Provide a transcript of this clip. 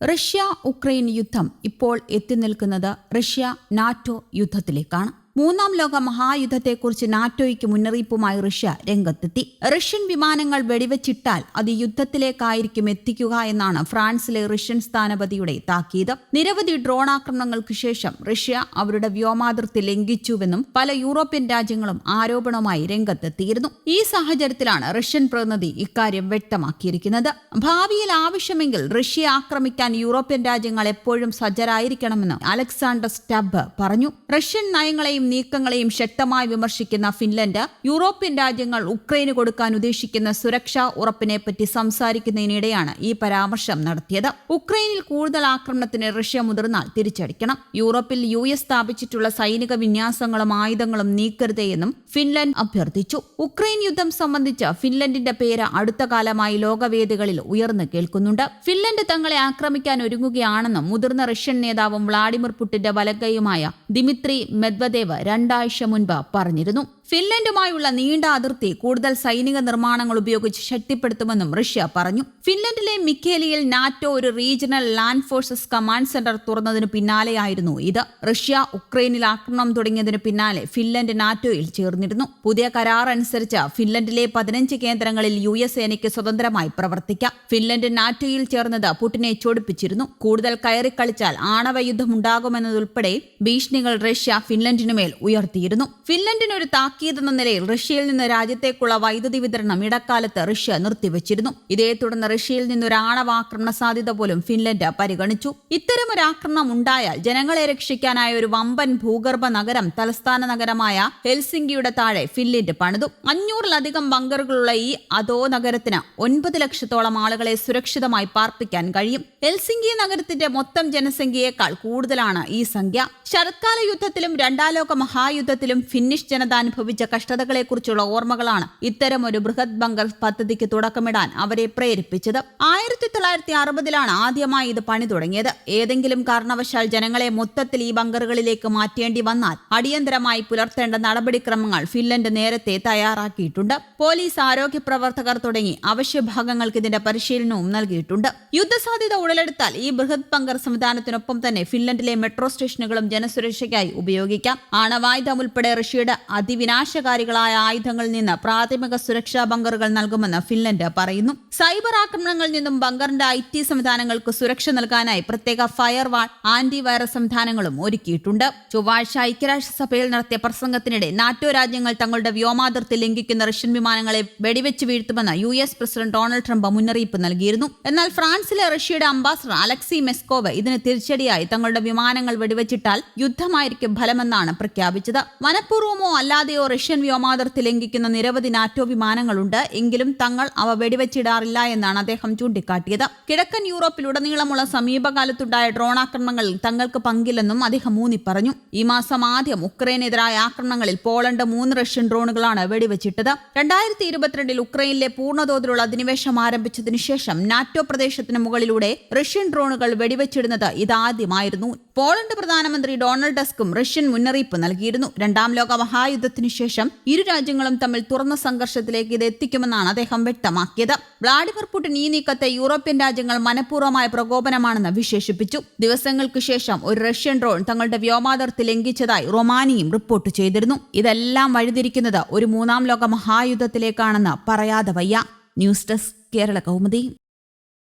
Russia Ukraine യുദ്ധം ഇപ്പോൾ എത്തി നിൽക്കുന്നത് റഷ്യ നാറ്റോ യുദ്ധത്തിലേക്കാണ്. മൂന്നാം ലോക മഹായുദ്ധത്തെക്കുറിച്ച് നാറ്റോയ്ക്ക് മുന്നറിയിപ്പുമായി റഷ്യ രംഗത്തെത്തി. റഷ്യൻ വിമാനങ്ങൾ വെടിവെച്ചിട്ടാൽ അത് യുദ്ധത്തിലേക്കായിരിക്കും എത്തിക്കുക എന്നാണ് ഫ്രാൻസിലെ റഷ്യൻ സ്ഥാനപതിയുടെ താക്കീത്. നിരവധി ഡ്രോൺ ആക്രമണങ്ങൾക്ക് ശേഷം റഷ്യ അവരുടെ വ്യോമാതിർത്തി ലംഘിച്ചുവെന്നും പല യൂറോപ്യൻ രാജ്യങ്ങളും ആരോപണവുമായി രംഗത്തെത്തിയിരുന്നു. ഈ സാഹചര്യത്തിലാണ് റഷ്യൻ പ്രതിനിധി ഇക്കാര്യം വ്യക്തമാക്കിയിരിക്കുന്നത്. ഭാവിയിൽ ആവശ്യമെങ്കിൽ റഷ്യ ആക്രമിക്കാൻ യൂറോപ്യൻ രാജ്യങ്ങൾ എപ്പോഴും സജ്ജരായിരിക്കണമെന്ന് അലക്സാണ്ടർ സ്റ്റബ് പറഞ്ഞു. റഷ്യൻ നയങ്ങളെയും നീക്കങ്ങളെയും ശക്തമായി വിമർശിക്കുന്ന ഫിൻലൻഡ് യൂറോപ്യൻ രാജ്യങ്ങൾ ഉക്രൈന് കൊടുക്കാൻ ഉദ്ദേശിക്കുന്ന സുരക്ഷാ ഉറപ്പിനെപ്പറ്റി സംസാരിക്കുന്നതിനിടെയാണ് ഈ പരാമർശം നടത്തിയത്. ഉക്രൈനിൽ കൂടുതൽ ആക്രമണത്തിന് റഷ്യ മുതിർന്നാൽ തിരിച്ചടിക്കണം. യൂറോപ്പിൽ യു എസ് സ്ഥാപിച്ചിട്ടുള്ള സൈനിക വിന്യാസങ്ങളും ആയുധങ്ങളും നീക്കരുതേയെന്നും ഫിൻലൻഡ് അഭ്യർത്ഥിച്ചു. ഉക്രൈൻ യുദ്ധം സംബന്ധിച്ച് ഫിൻലൻഡിന്റെ പേര് അടുത്ത കാലമായി ലോകവേദികളിൽ ഉയർന്നു കേൾക്കുന്നുണ്ട്. ഫിൻലൻഡ് തങ്ങളെ ആക്രമിക്കാൻ ഒരുങ്ങുകയാണെന്നും മുതിർന്ന റഷ്യൻ നേതാവും വ്ളാഡിമിർ പുട്ടിന്റെ വലങ്കയുമായ ദിമിത്രി മെദ്വദേവ് രണ്ടാഴ്ച മുൻപ് പറഞ്ഞിരുന്നു. ഫിൻലൻഡുമായുള്ള നീണ്ട അതിർത്തി കൂടുതൽ സൈനിക നിർമ്മാണങ്ങൾ ഉപയോഗിച്ച് ശക്തിപ്പെടുത്തുമെന്നും റഷ്യ പറഞ്ഞു. ഫിൻലൻഡിലെ മിക്കേലിയിൽ നാറ്റോ ഒരു regional land forces command centre തുറന്നതിന് പിന്നാലെയായിരുന്നു ഇത്. റഷ്യ ഉക്രൈനിൽ ആക്രമണം തുടങ്ങിയതിന് പിന്നാലെ ഫിൻലൻഡ് നാറ്റോയിൽ ചേർന്നിരുന്നു. പുതിയ കരാർ അനുസരിച്ച് ഫിൻലൻഡിലെ പതിനഞ്ച് കേന്ദ്രങ്ങളിൽ യു എസ് സേനയ്ക്ക് സ്വതന്ത്രമായി പ്രവർത്തിക്കാം. ഫിൻലൻഡ് നാറ്റോയിൽ ചേർന്നത് പുടിനെ ചൊടിപ്പിച്ചിരുന്നു. കൂടുതൽ കയറിക്കളിച്ചാൽ ആണവ യുദ്ധമുണ്ടാകുമെന്നതുൾപ്പെടെ ഭീഷണികൾ റഷ്യ ഫിൻലൻഡിനുമേൽ ഉയർത്തിയിരുന്നു. ഫിൻലൻഡിന് ഒരു താക്കീതെന്ന നിലയിൽ റഷ്യയിൽ നിന്ന് രാജ്യത്തേക്കുള്ള വൈദ്യുതി വിതരണം ഇടക്കാലത്ത് റഷ്യ നിർത്തിവച്ചിരുന്നു. ഇതേ തുടർന്ന് റഷ്യയിൽ നിന്നൊരു ആണവാക്രമണ സാധ്യത പോലും ഫിൻലൻഡ് പരിഗണിച്ചു. ഇത്തരമൊരു ആക്രമണം ഉണ്ടായാൽ ജനങ്ങളെ രക്ഷിക്കാനായ ഒരു വമ്പൻ ഭൂഗർഭ നഗരം തലസ്ഥാന നഗരമായ ഹെൽസിംഗിയുടെ താഴെ ഫിൻലൻഡ് പണിതു. അഞ്ഞൂറിലധികം ബങ്കറുകളുള്ള ഈ അതോ നഗരത്തിന് ഒൻപത് ലക്ഷത്തോളം ആളുകളെ സുരക്ഷിതമായി പാർപ്പിക്കാൻ കഴിയും. ഹെൽസിംഗി നഗരത്തിന്റെ മൊത്തം ജനസംഖ്യയേക്കാൾ കൂടുതലാണ് ഈ സംഖ്യ. ശരത്കാല യുദ്ധത്തിലും രണ്ടാം ലോക മഹായുദ്ധത്തിലും ഫിന്നിഷ് ജനത അനുഭവിച്ച കഷ്ടതകളെക്കുറിച്ചുള്ള ഓർമ്മകളാണ് ഇത്തരം ഒരു ബൃഹത് ബങ്കർ പദ്ധതിക്ക് തുടക്കമിടാൻ അവരെ പ്രേരിപ്പിച്ചത്. ആയിരത്തി തൊള്ളായിരത്തി അറുപതിലാണ് ആദ്യമായി ഇത് പണി തുടങ്ങിയത്. ഏതെങ്കിലും കാരണവശാൽ ജനങ്ങളെ മൊത്തത്തിൽ ഈ ബങ്കറുകളിലേക്ക് മാറ്റേണ്ടി വന്നാൽ അടിയന്തരമായി പുലർത്തേണ്ട നടപടിക്രമങ്ങൾ ഫിൻലൻഡ് നേരത്തെ തയ്യാറാക്കിയിട്ടുണ്ട്. പോലീസ് ആരോഗ്യ പ്രവർത്തകർ തുടങ്ങി അവശ്യ ഭാഗങ്ങൾക്ക് ഇതിന്റെ പരിശീലനവും നൽകിയിട്ടുണ്ട്. യുദ്ധസാധ്യത ഉടലെടുത്താൽ ഈ ബൃഹത് ബങ്കർ സംവിധാനത്തിനൊപ്പം തന്നെ ഫിൻലൻഡിലെ മെട്രോ സ്റ്റേഷനുകളും ജനസുരക്ഷയ്ക്കായി ഉപയോഗിക്കാം. ആണവായുധം ഉൾപ്പെടെ റഷ്യയുടെ അതിവിനാശകാരികളായ ആയുധങ്ങളിൽ നിന്ന് പ്രാഥമിക സുരക്ഷാ ബങ്കറുകൾ നൽകുമെന്ന് ഫിൻലൻഡ് പറയുന്നു. സൈബർ ആക്രമണങ്ങളിൽ നിന്നും ബങ്കറിന്റെ ഐ ടി സംവിധാനങ്ങൾക്ക് സുരക്ഷ നൽകാനായി പ്രത്യേക ഫയർവാൾ ആന്റി വൈറസ് സംവിധാനങ്ങളും ഒരുക്കിയിട്ടുണ്ട്. ചൊവ്വാഴ്ച ഐക്യരാഷ്ട്രസഭയിൽ നടത്തിയ പ്രസംഗത്തിനിടെ നാറ്റോ രാജ്യങ്ങൾ തങ്ങളുടെ വ്യോമാതിർത്തി ലംഘിക്കുന്ന റഷ്യൻ വിമാനങ്ങളെ വെടിവെച്ച് വീഴ്ത്തുമെന്ന് U S president Donald Trump മുന്നറിയിപ്പ് നൽകിയിരുന്നു. എന്നാൽ ഫ്രാൻസിലെ റഷ്യയുടെ അംബാസഡർ അലക്സി മെസ്കോവ് ഇതിന് തിരിച്ചടിയായി തങ്ങളുടെ വിമാനങ്ങൾ വെടിവെച്ചിട്ടാൽ യുദ്ധമായിരിക്കും ഫലമെന്നാണ് പ്രഖ്യാപിച്ചത്. മനഃപൂർവമോ അല്ലാതെയോ റഷ്യൻ വ്യോമാതിർത്തി ലംഘിക്കുന്ന നിരവധി നാറ്റോ വിമാനങ്ങളുണ്ട്. എങ്കിലും തങ്ങൾ അവ വെടിവെച്ചിടാറില്ല എന്നാണ് അദ്ദേഹം ചൂണ്ടിക്കാട്ടിയത്. കിഴക്കൻ യൂറോപ്പിലുടനീളമുള്ള സമീപകാലത്തുണ്ടായ ഡ്രോൺ ആക്രമണങ്ങളിൽ തങ്ങൾക്ക് പങ്കില്ലെന്നും അദ്ദേഹം മൂന്നി പറഞ്ഞു ഈ മാസം ആദ്യം ഉക്രൈനെതിരായ ആക്രമണങ്ങളിൽ പോളണ്ട് മൂന്ന് റഷ്യൻ ഡ്രോണുകളാണ് വെടിവെച്ചിട്ടത്. രണ്ടായിരത്തി ഇരുപത്തിരണ്ടിൽ ഉക്രൈനിലെ പൂർണതോതിലുള്ള അധിനിവേശം ആരംഭിച്ചതിനു ശേഷം നാറ്റോ പ്രദേശത്തിന് മുകളിലൂടെ റഷ്യൻ ഡ്രോണുകൾ വെടിവെച്ചിടുന്നത് ഇതാദ്യമായിരുന്നു. പോളണ്ട് പ്രധാനമന്ത്രി ഡൊണാൾഡ് ടസ്കും റഷ്യൻ മുന്നറിയിപ്പ് നൽകിയിരുന്നു. രണ്ടാം ലോക മഹായുദ്ധത്തിനു ശേഷം ഇരു രാജ്യങ്ങളും തമ്മിൽ തുറന്ന സംഘർഷത്തിലേക്ക് ഇത് എത്തിക്കുമെന്നാണ് അദ്ദേഹം വ്യക്തമാക്കിയത്. വ്ളാഡിമിർ പുടിൻ ഈ നീക്കത്തെ യൂറോപ്യൻ രാജ്യങ്ങൾ മനഃപൂർവമായ പ്രകോപനമാണെന്ന് വിശേഷിപ്പിച്ചു. ദിവസങ്ങൾക്ക് ശേഷം ഒരു റഷ്യൻ ഡ്രോൺ തങ്ങളുടെ വ്യോമാതിർത്തി ലംഘിച്ചതായി റൊമാനിയും റിപ്പോർട്ട് ചെയ്തിരുന്നു. ഇതെല്ലാം വഴിതിരിക്കുന്നത് ഒരു മൂന്നാം ലോക മഹായുദ്ധത്തിലേക്കാണെന്ന് പറയാതെ വയ്യ. News desk Kerala Kaumudi.